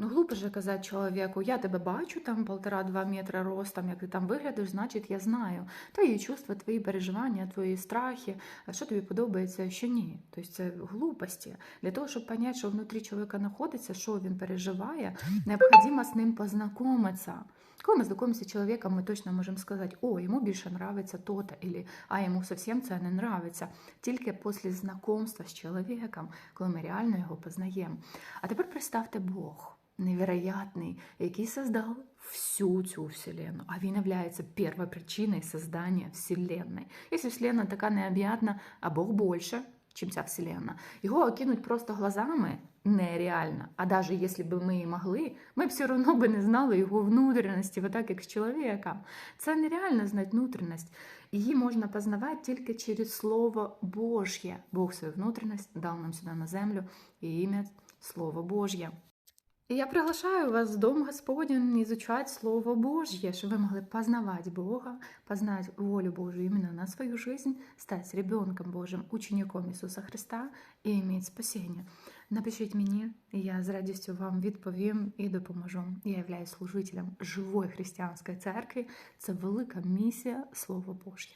Ну, глупо же казати чоловіку, я тебе бачу, там полтора-два метра ростом, як ти там виглядаєш, значить я знаю. Твої чувства, твої переживання, твої страхи, що тобі подобається, що ні. Тобто це глупості. Для того, щоб зрозуміти, що внутрі чоловіка знаходиться, що він переживає, необхідно з ним познайомитися. Коли ми знайомимося з чоловіком, ми точно можемо сказати, о, йому більше нравиться то-то, або а йому зовсім це не нравиться. Тільки після знайомства з чоловіком, коли ми реально його познаємо. А тепер представте Бог невероятный, який создал всю цю вселенную. А він является первой причиной создания вселенной. Если вселенная така необъятна, а Бог больше, чем ця вселенная, його окинуть просто глазами нереально. А даже если бы ми і могли, ми б все одно би не знали його внутрішності, вот так як з чоловіком. Це нереально знати внутрішність. Її можна познавати тільки через Слово Божє. Бог свою внутрішність дав нам сюди на землю і ім'я Слово Божє. Я приглашаю вас в Дом Господень изучать Слово Божье, чтобы вы могли познавать Бога, познать волю Божию именно на свою жизнь, стать ребенком Божьим, учеником Ісуса Христа і иметь спасіння. Напишіть мені, я з радістю вам відповім і допоможу. Я являюсь служителем живої християнської церкви. Це велика місія Слова Божє.